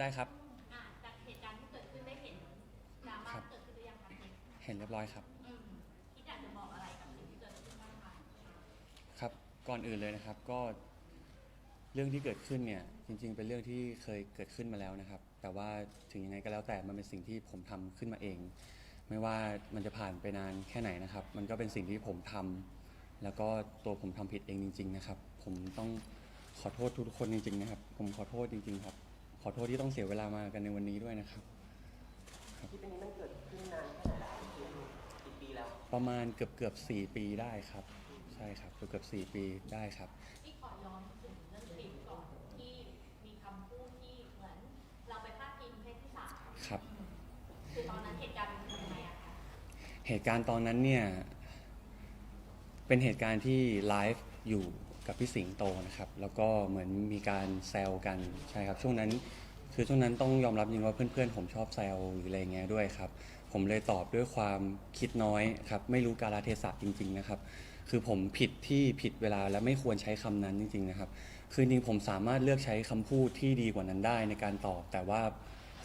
ได้ครับ อ่าจากเหตุการณ์ที่เกิดขึ้นได้เห็นดราม่าครับที่เกิดขึ้นหรือยังคะเด็กเห็นเรียบร้อยครับ อืมคิดอยากจะบอกอะไรกับสิ่งที่เกิดขึ้นบ้างคะครับ ก่อนอื่นเลยนะครับก็เรื่องที่เกิดขึ้นเนี่ยจริง ๆ เป็นเรื่องที่เคยเกิดขึ้นมาแล้วนะครับ แต่ว่าถึงยังไงก็แล้วแต่มันเป็นสิ่งที่ผมทำขึ้นมาเอง ไม่ว่ามันจะผ่านไปนานแค่ไหนนะครับ มันก็เป็นสิ่งที่ผมทำแล้วก็ตัวผมทำผิดเองจริง ๆ นะครับ ผมต้องขอโทษทุกๆคนจริง ๆ นะครับ ผมขอโทษจริง ๆ ครับ ขอโทษที่ต้องเสียเวลามากันในวันนี้ด้วยนะครับ ที่เป็นนี้มันเกิดขึ้นนานแค่ไหนแล้วกี่ปีแล้ว ประมาณเกือบเกือบสี่ปีได้ครับ ใช่ครับเกือบเกือบสี่ปีได้ครับ ที่ขอย้อนถึงเรื่องคลิปก่อนที่มีคำพูดที่เหมือน เราไปพาดพิงเพศที่สามครับอืมคือตอนนั้นเหตุการณ์มันเป็นยังไงอะคะเหตุการณ์ตอนนั้นเนี่ย เป็นเหตุการณ์ที่ไลฟ์อยู่ กับพี่สิงโตนะครับแล้วก็เหมือนมีการแซวกันใช่ครับช่วงนั้น คือช่วงนั้นต้องยอมรับจริงว่าเพื่อนๆผมชอบแซวหรืออะไรเงี้ยด้วยครับผมเลยตอบด้วยความคิดน้อยครับไม่รู้กาลเทศะจริง ๆนะครับ คือผมผิดที่ผิดเวลาและไม่ควรใช้คำนั้นจริง ๆนะครับ คือจริงผมสามารถเลือกใช้คำพูดที่ดีกว่านั้นได้ในการตอบ แต่ว่า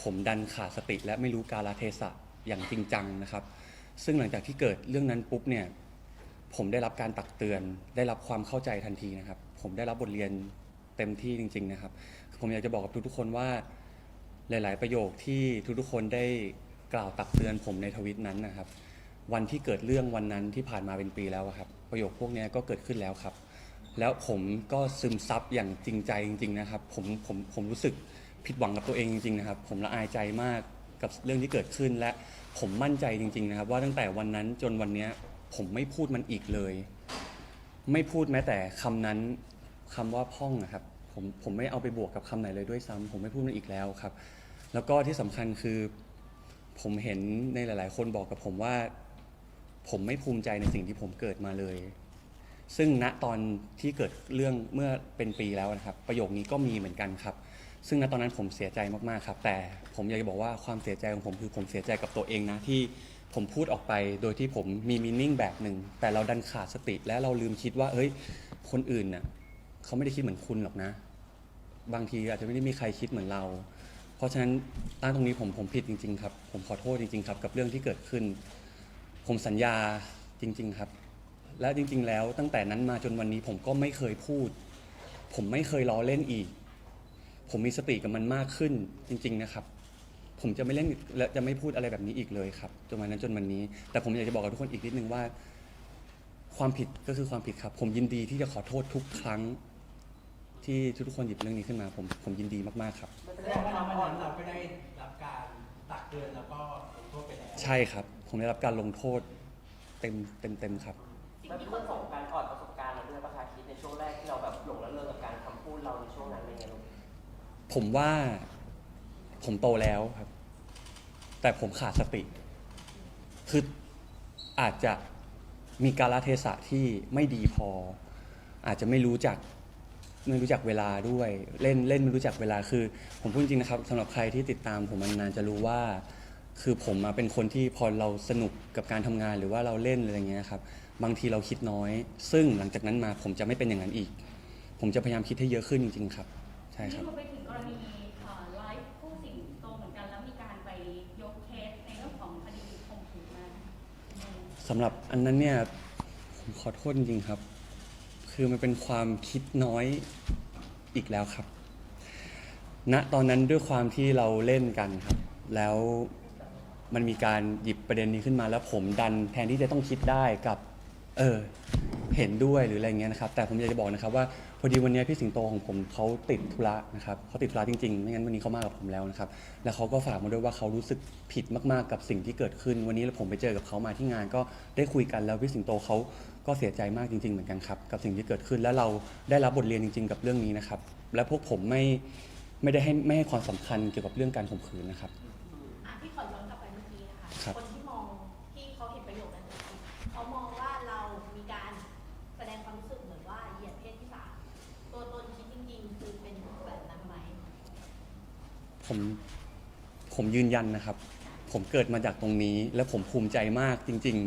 ผมดันขาดสติและไม่รู้กาลเทศะอย่างจริงจังนะครับ ซึ่งหลังจากที่เกิดเรื่องนั้นปุ๊บเนี่ย ผมได้รับการตักเตือน ได้รับความเข้าใจทันทีนะครับ ผมได้รับบทเรียนเต็มที่จริง ๆ นะครับ ผมอยากจะบอกกับทุกๆคนว่าหลาย ๆ ประโยคที่ทุกๆคนได้กล่าวตักเตือนผมในทวิตนั้นนะครับ วันที่เกิดเรื่องวันนั้นที่ผ่านมาเป็นปีแล้วครับ ประโยคพวกนี้ก็เกิดขึ้นแล้วครับ แล้วผมก็ซึมซับอย่างจริงใจจริง ๆ นะครับ ผมผมผมรู้สึกผิดหวังกับตัวเองจริง ๆ นะครับ ผมละอายใจมากกับเรื่องที่เกิดขึ้นและผมมั่นใจจริง ๆ นะครับ ว่าตั้งแต่วันนั้นจนวันนี้ ผมไม่พูดมันอีกเลย ไม่พูดแม้แต่คำนั้นคำว่าพ่องนะครับผมผมไม่เอาไปบวกกับคำไหนเลยด้วยซ้ำผมไม่พูดมันอีกแล้วครับ แล้วก็ที่สำคัญคือ ผมเห็นในหลาย ๆ คนบอกกับผมว่า ผมไม่ภูมิใจในสิ่งที่ผมเกิดมาเลย ซึ่งณตอนที่เกิดเรื่องเมื่อเป็นปีแล้วนะครับ ประโยคนี้ก็มีเหมือนกันครับ ซึ่งณตอนนั้นผมเสียใจมาก ๆ ครับ แต่ผมอยากจะบอกว่าความเสียใจของผมคือผมเสียใจกับตัวเองนะที่ ผมพูดออกไปโดยที่ผมมีมินิ่งแบบหนึ่งแต่เราดันขาดสติและเราลืมคิดว่าเฮ้ยคนอื่นน่ะเขาไม่ได้คิดเหมือนคุณหรอกนะ บางทีอาจจะไม่ได้มีใครคิดเหมือนเรา เพราะฉะนั้นตั้งตรงนี้ผมผมผิดจริง ๆ ครับ ผมขอโทษจริง ๆ ครับ กับเรื่องที่เกิดขึ้น ผมสัญญาจริง ๆ ครับ และจริง ๆ แล้วตั้งแต่นั้นมาจนวันนี้ผมก็ไม่เคยพูด ผมไม่เคยล้อเล่นอีก ผมมีสติกับมันมากขึ้นจริง ๆ นะครับ ผมจะไม่เล่นและจะไม่พูดอะไรแบบนี้อีกเลยครับจนวันนั้นจนวันนี้ แต่ผมอยากจะบอกกับทุกคนอีกนิดนึงว่า ความผิดก็คือความผิดครับ ผมยินดีที่จะขอโทษทุกครั้ง ที่ทุกๆคนหยิบเรื่องนี้ขึ้นมา ผมผมยินดีมากๆครับมันเป็นแสดเรื่องงว่าความวันอ่อนนั้นเราก็ได้รับการตักเตือนแล้วก็ลงโทษไปแล้วใช่ครับ ผมได้รับการลงโทษเต็มเต็มเต็มครับสิ่งมันเป็ที่นคเรื่อนงสของงการอ่อนประสบการณ์เราด้วยประคาคิดในช่วงแรกที่เราแบบหลงระเริงกับการคำพูดเราในช่วงนั้นอะไรเงี้ยลูกผมว่า ผมโตแล้วครับ แต่ผมขาดสติ คืออาจจะมีกาลเทศะที่ไม่ดีพอ อาจจะไม่รู้จักไม่รู้จักเวลาด้วย เล่นเล่นไม่รู้จักเวลาคือ ผมพูดจริงนะครับสำหรับใครที่ติดตามผมมานานจะรู้ว่า คือผมมาเป็นคนที่พอเราสนุกกับการทำงานหรือว่าเราเล่นอะไรเงี้ยครับบางทีเราคิดน้อย ซึ่งหลังจากนั้นมาผมจะไม่เป็นอย่างนั้นอีก ผมจะพยายามคิดให้เยอะขึ้นจริงๆครับ ใช่ครับ นี่พอไปถึงกรณีเอ่อไลฟ์ผู้สิงโตเหมือนกัน แล้วมีการไปยกเคสในเรื่องของคดีข่มขืนมาอืม สำหรับอันนั้นเนี่ยผมขอโทษจริงๆครับ คือมันเป็นความคิดน้อยอีกแล้วครับณตอนนั้นด้วยความที่เราเล่นกันครับ แล้วมันมีการหยิบประเด็นนี้ขึ้นมาแล้วผมดันแทนที่จะต้องคิดได้กับ เออ เห็นด้วยหรืออะไรเงี้ยนะครับ แต่ผมอยากจะบอกนะครับว่าพอดีวันนี้พี่สิงโตของผมเขาติดธุระนะครับเขาติดธุระจริงๆไม่งั้นวันนี้เขามากับผมแล้วนะครับแล้วเขาก็ฝากมาด้วยว่าเขารู้สึกผิดมากๆกับสิ่งที่เกิดขึ้น วันนี้ผมไปเจอกับเขามาที่งาน ก็ได้คุยกันแล้วพี่สิงโตเขาก็เสียใจมากจริง ๆ เหมือนกันครับกับสิ่งที่เกิดขึ้น แล้วเราได้รับบทเรียนจริง ๆ กับเรื่องนี้นะครับและพวกผมไม่ไม่ได้ให้ไม่ให้ความสำคัญเกี่ยวกับเรื่องการข่มขืนนะครับ ผมผมยืนยันนะครับ ผมเกิดมาจากตรงนี้ และผมภูมิใจมากจริง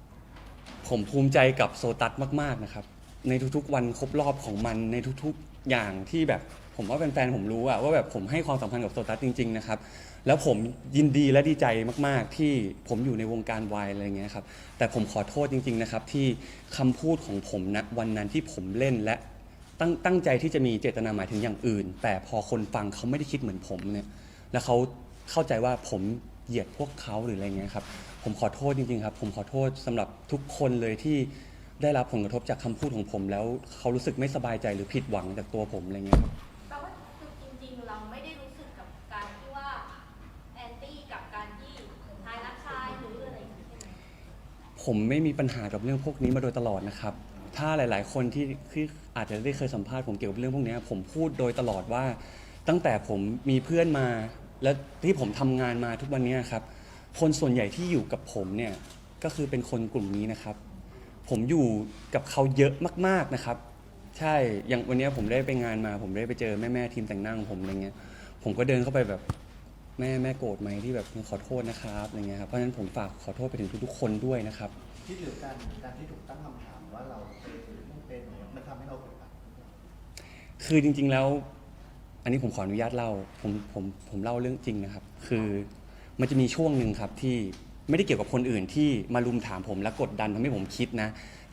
ๆ ผมภูมิใจกับโซตัสมาก ๆนะครับ ในทุกๆ วันครบรอบของมันในทุกๆอย่างที่แบบ ผมว่าแฟนๆผมรู้อะว่าแบบผมให้ความสำคัญกับโซตัสจริง ๆ นะครับ แล้วผมยินดีและดีใจมาก ๆ ที่ผมอยู่ในวงการวายอะไรเงี้ยครับแต่ผมขอโทษจริง ๆ นะครับ ที่คำพูดของผมณวันนั้นที่ผมเล่นและ ตั้งตั้งใจที่จะมีเจตนาหมายถึงอย่างอื่น แต่พอคนฟังเขาไม่ได้คิดเหมือนผมเนี่ยแล้วเขาเข้าใจว่าผมเหยียดพวกเขาหรืออะไรเงี้ยครับผมขอโทษจริงๆครับ ผมขอโทษสำหรับทุกคนเลยที่ได้รับผลกระทบจากคำพูดของผม แล้วเขารู้สึกไม่สบายใจหรือผิดหวังจากตัวผมอะไรเงี้ยครับแปลว่าคือจริงๆเราไม่ได้รู้สึกกับการที่ว่าแอนตี้กับการที่ชายรักชายหรืออะไรอย่างนี้ใช่ไหมผมไม่มีปัญหากับเรื่องพวกนี้มาโดยตลอดนะครับ ถ้าหลาย ๆ คนที่ที่อาจจะได้เคยสัมภาษณ์ผมเกี่ยวกับเรื่องพวกนี้ผมพูดโดยตลอดว่า ตั้งแต่ผมมีเพื่อนมา และที่ผมทำงานมาทุกวันนี้ครับ คนส่วนใหญ่ที่อยู่กับผมเนี่ยก็คือเป็นคนกลุ่มนี้นะครับ ผมอยู่กับเขาเยอะมาก ๆ นะครับ ใช่ อย่างวันนี้ผมได้ไปงานมา ผมได้ไปเจอแม่ๆทีมแต่งหน้าของผมอะไรเงี้ย ผมก็เดินเข้าไปแบบแม่แม่โกรธไหมที่แบบขอโทษนะครับอะไรเงี้ยครับ เพราะฉะนั้นผมฝากขอโทษไปถึงทุกๆคนด้วยนะครับ ที่หรือการการที่ถูกตั้งคำถามว่าเราเป็นหรือไม่เป็นเนี่ยมันทำให้เราอึดอัดคือจริง ๆแล้ว อันนี้ผมขออนุญาตเล่าผมผมผมเล่าเรื่องจริงนะครับ คือมันจะมีช่วงหนึ่งครับที่ไม่ได้เกี่ยวกับคนอื่นที่มารุมถามผมและกดดันทำให้ผมคิดนะ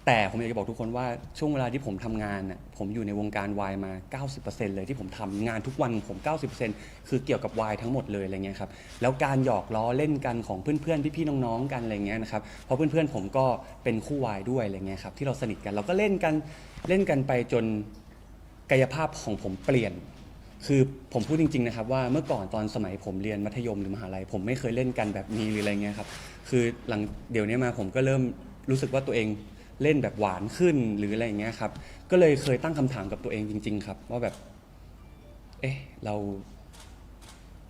แต่ผมอยากจะบอกทุกคนว่าช่วงเวลาที่ผมทำงานน่ะผมอยู่ในวงการวายมา 90%เลยที่ผมทำงานทุกวันของผม 90%คือเกี่ยวกับวายทั้งหมดเลยอะไรเงี้ยครับแล้วการหยอกล้อเล่นกันของเพื่อนๆพี่ๆน้องๆกันอะไรเงี้ยนะครับเพราะเพื่อนๆผมก็เป็นคู่วายด้วยอะไรเงี้ยครับที่เราสนิทกันเราก็เล่นกันเล่นกันไปจนกายภาพของผมเปลี่ยน คือผมพูดจริงๆนะครับว่าเมื่อก่อนตอนสมัยผมเรียนมัธยมหรือมหาลัยผมไม่เคยเล่นกันแบบนี้หรืออะไรเงี้ยครับคือหลังเดี๋ยวนี้มาผมก็เริ่มรู้สึกว่าตัวเอง เล่นแบบหวานขึ้นหรืออะไรอย่างเงี้ยครับ ก็เลยเคยตั้งคำถามกับตัวเองจริง ๆ ครับ ว่าแบบ เอ๊ะเรา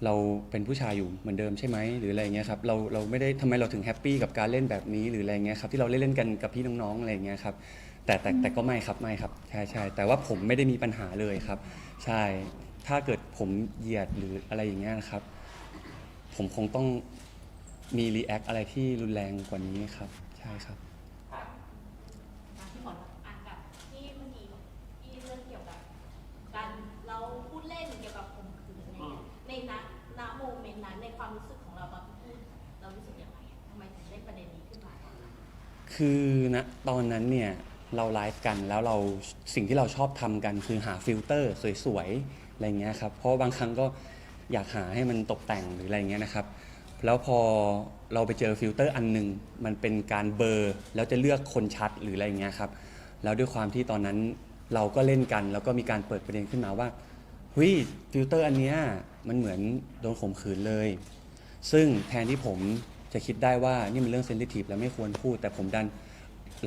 เราเป็นผู้ชายอยู่เหมือนเดิมใช่ไหมหรืออะไรอย่างเงี้ยครับเราเราไม่ได้ทำไมเราถึงแฮปปี้กับการเล่นแบบนี้หรืออะไรอย่างเงี้ยครับที่เราเล่นเล่นกันกับพี่น้องๆอะไรอย่างเงี้ยครับแต่แต่แต่ก็ไม่ครับไม่ครับใช่ใช่แต่ว่าผมไม่ได้มีปัญหาเลยครับ ใช่ถ้าเกิดผมเหยียดหรืออะไรอย่างเงี้ยนะครับ ผมคงต้องมีรีแอคอะไรที่รุนแรงกว่านี้ครับ ใช่ครับ คือณตอนนั้นเนี่ยเราไลฟ์กันแล้วเราสิ่งที่เราชอบทำกันคือหาฟิลเตอร์สวยๆอะไรเงี้ยครับเพราะบางครั้งก็อยากหาให้มันตกแต่งหรืออะไรเงี้ยนะครับ แล้วพอเราไปเจอฟิลเตอร์อันหนึ่งมันเป็นการเบลอร์แล้วจะเลือกคนชัดหรืออะไรเงี้ยครับแล้วด้วยความที่ตอนนั้นเราก็เล่นกัน แล้วก็มีการเปิดประเด็นขึ้นมาว่าเฮ้ยฟิลเตอร์อันเนี้ยมันเหมือนโดนข่มขืนเลย ซึ่งแทนที่ผม จะคิดได้ว่านี่มันเรื่องเซนซิทีฟแล้วไม่ควรพูด แต่ผมดัน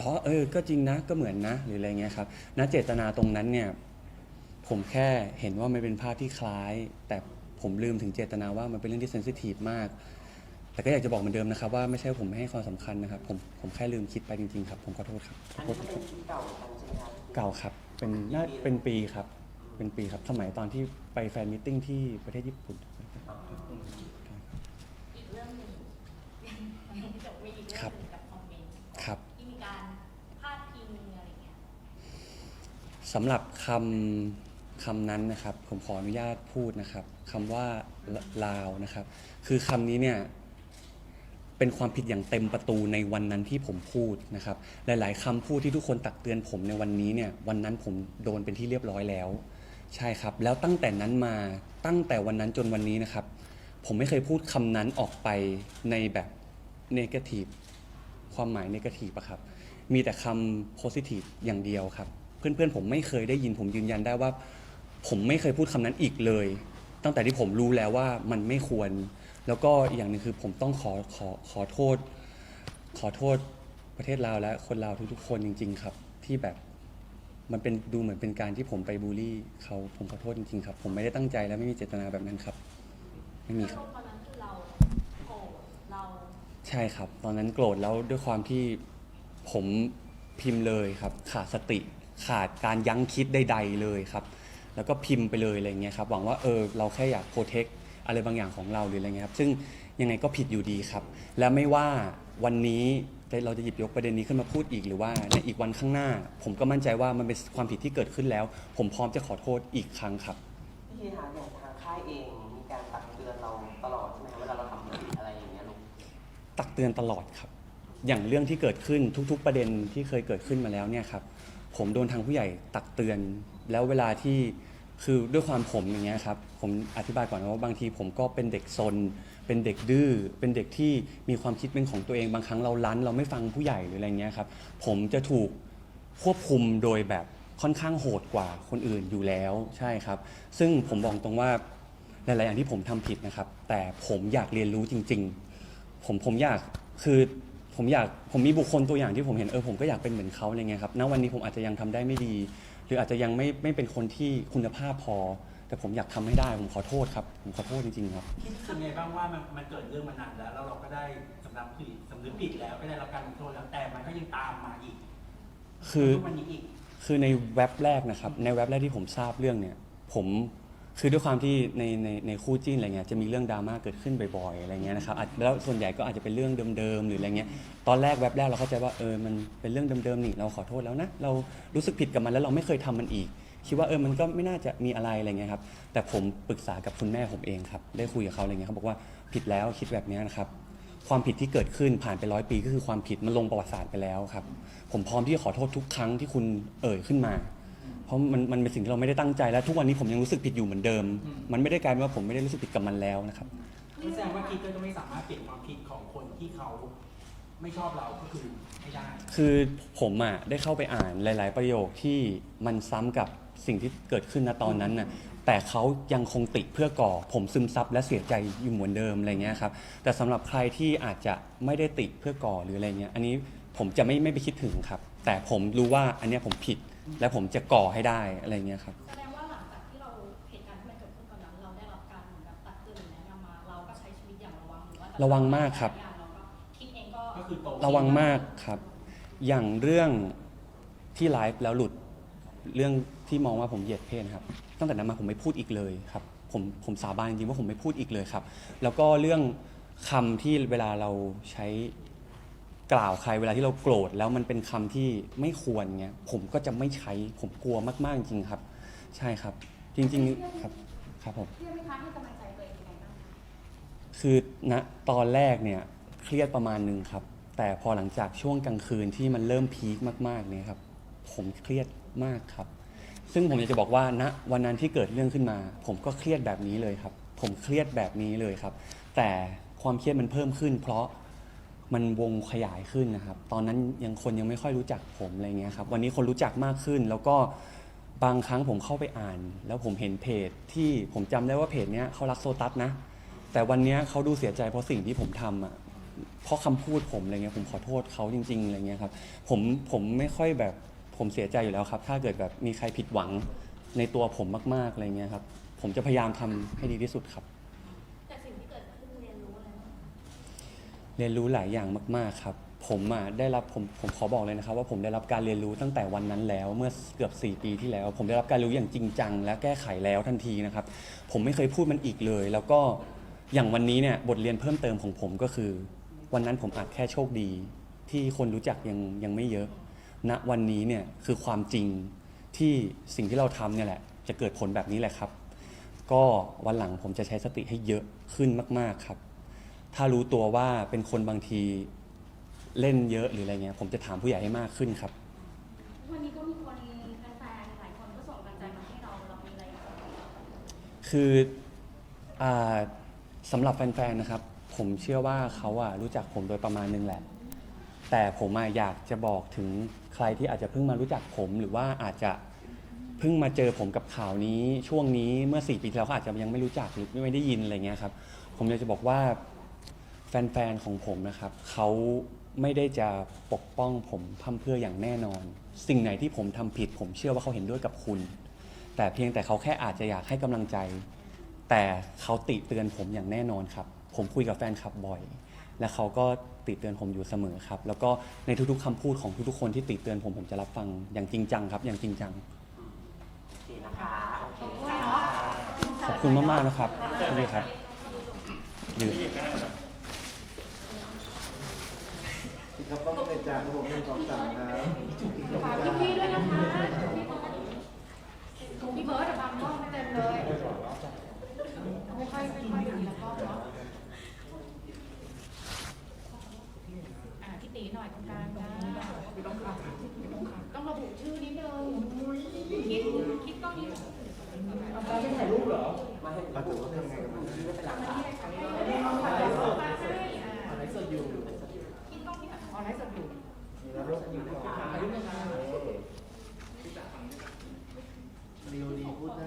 ล้อเออ ก็จริงนะก็เหมือนนะ หรืออะไรเงี้ยครับณเจตนาตรงนั้นเนี่ยผมแค่เห็นว่ามันเป็นภาพที่คล้าย แต่ผมลืมถึงเจตนาว่ามันเป็นเรื่องที่เซนซิทีฟมาก แต่ก็อยากจะบอกเหมือนเดิมนะครับว่าไม่ใช่ว่าผมไม่ให้ความสำคัญนะครับผมผมแค่ลืมคิดไปจริงๆครับ ผมขอโทษครับขอัอนโทษนี้ก็เป็นที่เก่าเหมือนกันใช่ไหมครับเก่าครับ เป็นน่าเป็นปีครับ เป็นปีครับสมัยตอนที่ไปแฟนมิทติ้งที่ประเทศญี่ปุ่นอีกเรื่องหนึ่งจบไปอีกเรื่อง ครับ หนึ่งกับคอมเมนต์ ครับ ที่มีการพาดพิงอะไรเงี้ย สำหรับคำคำนั้นนะครับ ผมขออนุญาตพูดนะครับคำว่าลาวนะครับ คือคำนี้เนี่ยเป็นความผิดอย่างเต็มประตูในวันนั้นที่ผมพูดนะครับ หลาย ๆคำพูดที่ทุกคนตักเตือนผมในวันนี้เนี่ยวันนั้นผมโดนเป็นที่เรียบร้อยแล้ว ใช่ครับ แล้วตั้งแต่นั้นมาตั้งแต่วันนั้นจนวันนี้นะครับ ผมไม่เคยพูดคำนั้นออกไปในแบบเนกาทีฟความหมายเนกาทีฟอะครับ มีแต่คำโพซิทีฟอย่างเดียวครับ เพื่อนๆผมไม่เคยได้ยินผมยืนยันได้ว่า ผมไม่เคยพูดคำนั้นอีกเลย ตั้งแต่ที่ผมรู้แล้วว่ามันไม่ควร แล้วก็อีกอย่างหนึ่งคือผมต้องขอขอขอโทษ ขอโทษประเทศลาวและคนลาวทุกๆ คนจริง ๆ ครับ ที่แบบมันเป็นดูเหมือนเป็นการที่ผมไปบูลลี่เขาผมขอโทษจริงๆครับ ผมไม่ได้ตั้งใจและไม่มีเจตนาแบบนั้นครับ ไม่มีครับ ตอนนั้นคือเราโกรธเราใช่ครับ ตอนนั้นโกรธแล้วด้วยความที่ผมพิมพ์เลยครับ ขาดสติ ขาดการยั้งคิดใด ๆ เลยครับ แล้วก็พิมพ์ไปเลยอะไรเงี้ยครับหวังว่าเออเราแค่อยากโปรเทคอะไรบางอย่างของเราหรืออะไรเงี้ยครับซึ่งยังไงก็ผิดอยู่ดีครับ และไม่ว่าวันนี้เราจะหยิบยกประเด็นนี้ขึ้นมาพูดอีกหรือว่าในอีกวันข้างหน้า ผมก็มั่นใจว่ามันเป็นความผิดที่เกิดขึ้นแล้ว ผมพร้อมจะขอโทษอีกครั้งครับพี่ฮาอย่างทางค่ายเองมีการตักเตือนเราตลอดใช่ไหมคะเวลาเราทำผิดอะไรอย่างเงี้ยลูกตักเตือนตลอดครับ อย่างเรื่องที่เกิดขึ้นทุก ๆ ประเด็นที่เคยเกิดขึ้นมาแล้วเนี่ยครับ ผมโดนทางผู้ใหญ่ตักเตือน แล้วเวลาที่คือด้วยความผมอย่างเงี้ยครับผมอธิบายก่อนนะว่าบางทีผมก็เป็นเด็กซน เป็นเด็กดื้อเป็นเด็กที่มีความคิดเป็นของตัวเองบางครั้งเราลั้น เราไม่ฟังผู้ใหญ่หรืออะไรเงี้ยครับผมจะถูกควบคุมโดยแบบค่อนข้างโหดกว่าคนอื่นอยู่แล้วใช่ครับ ซึ่งผมบอกตรงว่าหลายๆอย่างที่ผมทำผิดนะครับ แต่ผมอยากเรียนรู้จริง ๆ ผมผมอยากคือ ผมอยากผมมีบุคคลตัวอย่างที่ผมเห็นเออผมก็อยากเป็นเหมือนเขาอะไรเงี้ยครับณวันนี้ผมอาจจะยังทำได้ไม่ดี หรืออาจจะยังไม่ไม่เป็นคนที่คุณภาพพอ แต่ผมอยากทำให้ได้ผมขอโทษครับผมขอโทษจริงๆครับ คิดรู้สึกไงบ้างว่ามันมันเกิดเรื่องมานานแล้วแล้วเราก็ได้สำนึกผิดสำนึกผิดแล้วก็ได้รับการขอโทษแล้วแต่มันก็ยังตามมาอีกคือ ทุกวันนี้อีก คือในเว็บแรกนะครับ ในเว็บแรกที่ผมทราบเรื่องเนี่ย ผม คือด้วยความที่ในในในคู่จิ้นอะไรเงี้ยจะมีเรื่องดราม่าเกิดขึ้นบ่อยๆอะไรเงี้ยนะครับอาจแล้วส่วนใหญ่ก็อาจจะเป็นเรื่องเดิมๆหรืออะไรเงี้ยตอนแรกเว็บแรกเราเข้าใจว่าเออมันเป็นเรื่องเดิมๆนี่เราขอโทษแล้วนะเรารู้สึกผิดกับมันแล้วเราไม่เคยทำมันอีก คิดว่าเออมันก็ไม่น่าจะมีอะไรอะไรเงี้ยครับแต่ผมปรึกษากับคุณแม่ผมเองครับได้คุยกับเขาอะไรเงี้ยเขาบอกว่าผิดแล้วคิดแบบเนี้ยนะครับความผิดที่เกิดขึ้นผ่านไปร้อยปีก็คือความผิดมันลงประวัติศาสตร์ไปแล้วครับผมพร้อมที่จะขอโทษทุกครั้งที่คุณเอ่ยขึ้นมา ราะมันมันเป็นสิ่งที่เราไม่ได้ตั้งใจและทุกวันนี้ผมยังรู้สึกผิดอยู่เหมือนเดิมอืมมันไม่ได้กลายเป็นว่าผมไม่ได้รู้สึกผิดกับมันแล้วนะครับแสดงว่าคิดก็จะไม่สามารถเปลี่ยนความคิดของคนที่เขาไม่ชอบเราก็คือไม่ได้ คือผมอะได้เข้าไปอ่านหลาย ๆ ประโยคที่มันซ้ำกับสิ่งที่เกิดขึ้นณตอนนั้นน่ะแต่เขายังคงติเพื่อก่อ ผมซึมซับและเสียใจอยู่เหมือนเดิมอะไรเงี้ยครับแต่สำหรับใครที่อาจจะไม่ได้ติเพื่อก่อหรืออะไรเงี้ยอันนี้ ผมจะไม่ไม่ไปคิดถึงครับ แต่ผมรู้ว่าอันเนี้ยผมผิดและผมจะก่อให้ได้อะไรเงี้ยครับ แสดงว่าหลังจากที่เราเหตุการณ์ที่มันเกิดขึ้นตอนนั้น เราได้รับการเหมือนแบบตักเตือนหรือแนะนำมา เราก็ใช้ชีวิตอย่างระวังหรือว่าระวังมากครับเราก็คิดเองก็ก็คือโตระวังมากครับ อย่างเรื่องที่ไลฟ์แล้วหลุดเรื่องที่มองว่าผมเหยียดเพศนะครับ ตั้งแต่นั้นมาผมไม่พูดอีกเลยครับ ผมผมสาบานจริงๆว่าผมไม่พูดอีกเลยครับ แล้วก็เรื่องคำที่เวลาเราใช้ กล่าวใครเวลาที่เราโกรธแล้วมันเป็นคำที่ไม่ควรเงี้ยผมก็จะไม่ใช้ผมกลัวมาก ๆจริงๆครับ ใช่ครับ จริง ๆ ครับครับผมเพื่อไม่คะให้กำลังใจตัวเองยังไงบ้างคะคือณตอนแรกเนี่ยเครียดประมาณหนึ่งครับ แต่พอหลังจากช่วงกลางคืนที่มันเริ่มพีคมากๆเนี่ยครับ ผมเครียดมากครับ ซึ่งผมอยากจะบอกว่าณวันนั้นที่เกิดเรื่องขึ้นมา ผมก็เครียดแบบนี้เลยครับ ผมเครียดแบบนี้เลยครับ แต่ความเครียดมันเพิ่มขึ้น เพราะ มันวงขยายขึ้นนะครับ ตอนนั้นยังคนยังไม่ค่อยรู้จักผมอะไรเงี้ยครับ วันนี้คนรู้จักมากขึ้น แล้วก็บางครั้งผมเข้าไปอ่าน แล้วผมเห็นเพจที่ผมจำได้ว่าเพจเนี้ยเขารักโซตัสนะ แต่วันเนี้ยเขาดูเสียใจเพราะสิ่งที่ผมทำอะ เพราะคำพูดผมอะไรเงี้ยผมขอโทษเขาจริงๆอะไรเงี้ยครับ ผมผมไม่ค่อยแบบผมเสียใจอยู่แล้วครับ ถ้าเกิดแบบมีใครผิดหวังในตัวผมมากๆอะไรเงี้ยครับ ผมจะพยายามทำให้ดีที่สุดครับ แต่สิ่งที่เกิดขึ้นเรียนรู้อะไรบ้าง เรียนรู้หลายอย่างมาก ๆ ครับ ผมอะได้รับผมผมขอบอกเลยนะครับ ว่าผมได้รับการเรียนรู้ตั้งแต่วันนั้นแล้วเมื่อเกือบ 4 ปีที่แล้ว ผมได้รับการรู้อย่างจริงจัง และแก้ไขแล้วทันทีนะครับ ผมไม่เคยพูดมันอีกเลย แล้วก็อย่างวันนี้เนี่ยบทเรียนเพิ่มเติมของผมก็คือ วันนั้นผมอาจแค่โชคดี ที่คนรู้จักยังยังไม่เยอะณวันนี้เนี่ยคือความจริงที่สิ่งที่เราทำเนี่ยแหละ จะเกิดผลแบบนี้แหละครับ ก็วันหลังผมจะใช้สติให้เยอะขึ้นมาก ๆ ครับ ถ้ารู้ตัวว่าเป็นคนบางทีเล่นเยอะหรืออะไรเงี้ยผมจะถามผู้ใหญ่ให้มากขึ้นครับ วันนี้ก็มีคนแฟนๆหลายคนก็ส่งกำลังใจมาให้เราเรามีอะไรอยากจะบอกคืออาสำหรับแฟนๆนะครับ ผมเชื่อว่าเขาอะรู้จักผมโดยประมาณนึงแหละ แต่ผมอะอยากจะบอกถึงใครที่อาจจะเพิ่งมารู้จักผมหรือว่าอาจจะเพิ่งมาเจอผมกับข่าวนี้ช่วงนี้เมื่อ 4 ปีที่แล้วเขาอาจจะยังไม่รู้จักหรือไม่ได้ยินอะไรเงี้ยครับ ผมอยากจะบอกว่า แฟนๆของผมนะครับเขาไม่ได้จะปกป้องผมพร่ำเพรื่ออย่างแน่นอน สิ่งไหนที่ผมทำผิด ผมเชื่อว่าเขาเห็นด้วยกับคุณ แต่เพียงแต่เขาแค่อาจจะอยากให้กำลังใจ แต่เขาติเตือนผมอย่างแน่นอนครับ ผมคุยกับแฟนคลับบ่อย และเขาก็ติเตือนผมอยู่เสมอครับ แล้วก็ในทุกๆคำพูดของทุกๆคนที่ติเตือนผมผมจะรับฟังอย่างจริงจังครับ อย่างจริงจังโอเคนะคะโอเคขอบคุณมากๆนะครับนี่ครับหรื ครับต้องเป็นจาครับผมหนึ่งงสามฝากพี่พีๆด้วยนะคะพี่เบิร์ดะบังกล้องไม่เต็มเลยไม่ค่อยไม่ค่อยดีแล้วก็เนาะอ่าพี่ตีหน่อยตรงกลางนะต้องต้องระบุชื่อนิดนึงคิดคิดกล้องนี้ มาให้ผมดูว่าทำไงกันทำไม ไลฟ์สดอยู่มีนรกอยู่ก่อนเรียวดีพูดได้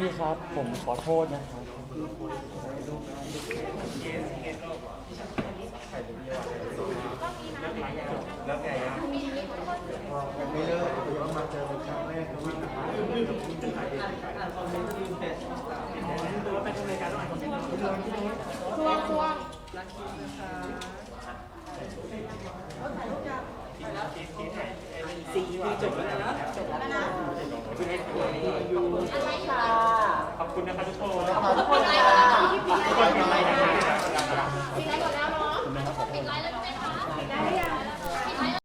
พี่พี่ครับ ผมขอโทษนะครับแล้วไงอะยังไม่เลิกถือว่ามาเจอเป็นครั้งแรกนะว่าอ่านคอมเมนต์จะมีเพจตัวไปทำรายการต้องอ่านคอมเมนต์ครัวครัวรักคิดนะคะสี่ปีจบแล้ว